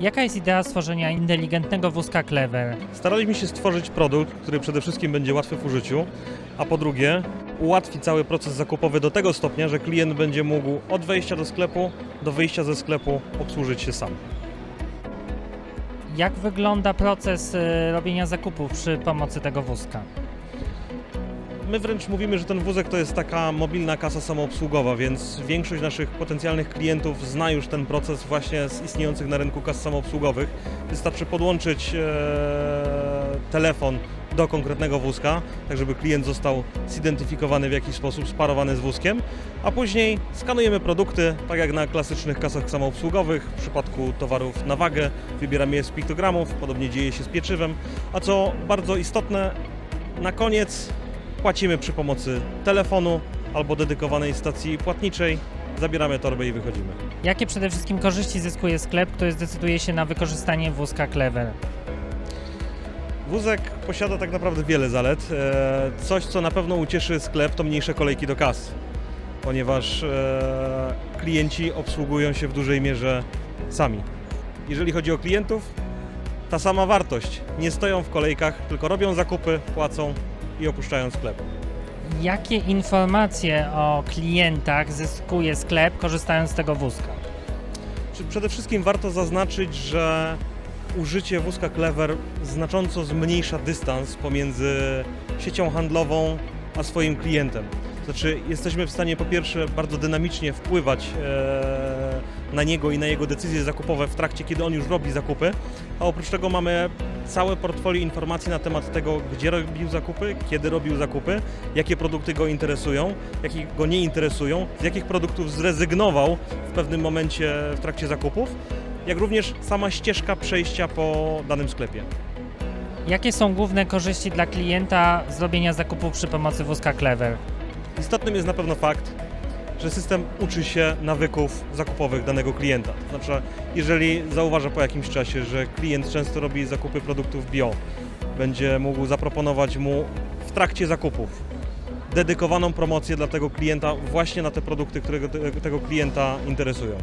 Jaka jest idea stworzenia inteligentnego wózka Clever? Staraliśmy się stworzyć produkt, który przede wszystkim będzie łatwy w użyciu, a po drugie ułatwi cały proces zakupowy do tego stopnia, że klient będzie mógł od wejścia do sklepu do wyjścia ze sklepu obsłużyć się sam. Jak wygląda proces y, robienia zakupów przy pomocy tego wózka? My wręcz mówimy, że ten wózek to jest taka mobilna kasa samoobsługowa, więc większość naszych potencjalnych klientów zna już ten proces właśnie z istniejących na rynku kas samoobsługowych. Wystarczy podłączyć e, telefon do konkretnego wózka, tak żeby klient został zidentyfikowany w jakiś sposób, sparowany z wózkiem, a później skanujemy produkty, tak jak na klasycznych kasach samoobsługowych. W przypadku towarów na wagę wybieramy je z piktogramów, podobnie dzieje się z pieczywem, a co bardzo istotne, na koniec płacimy przy pomocy telefonu albo dedykowanej stacji płatniczej, zabieramy torbę i wychodzimy. Jakie przede wszystkim korzyści zyskuje sklep, który zdecyduje się na wykorzystanie wózka Clever? Wózek posiada tak naprawdę wiele zalet. E, Coś, co na pewno ucieszy sklep, to mniejsze kolejki do kas, ponieważ e, klienci obsługują się w dużej mierze sami. Jeżeli chodzi o klientów, ta sama wartość. Nie stoją w kolejkach, tylko robią zakupy, płacą i opuszczają sklep. Jakie informacje o klientach zyskuje sklep korzystając z tego wózka? Przede wszystkim warto zaznaczyć, że użycie wózka Clever znacząco zmniejsza dystans pomiędzy siecią handlową a swoim klientem. Znaczy, jesteśmy w stanie po pierwsze bardzo dynamicznie wpływać e, na niego i na jego decyzje zakupowe w trakcie, kiedy on już robi zakupy, a oprócz tego mamy całe portfolio informacji na temat tego, gdzie robił zakupy, kiedy robił zakupy, jakie produkty go interesują, jakie go nie interesują, z jakich produktów zrezygnował w pewnym momencie w trakcie zakupów, jak również sama ścieżka przejścia po danym sklepie. Jakie są główne korzyści dla klienta z robienia zakupów przy pomocy wózka Clever? Istotnym jest na pewno fakt, że system uczy się nawyków zakupowych danego klienta. To znaczy, jeżeli zauważa po jakimś czasie, że klient często robi zakupy produktów bio, będzie mógł zaproponować mu w trakcie zakupów dedykowaną promocję dla tego klienta właśnie na te produkty, które go- tego klienta interesują.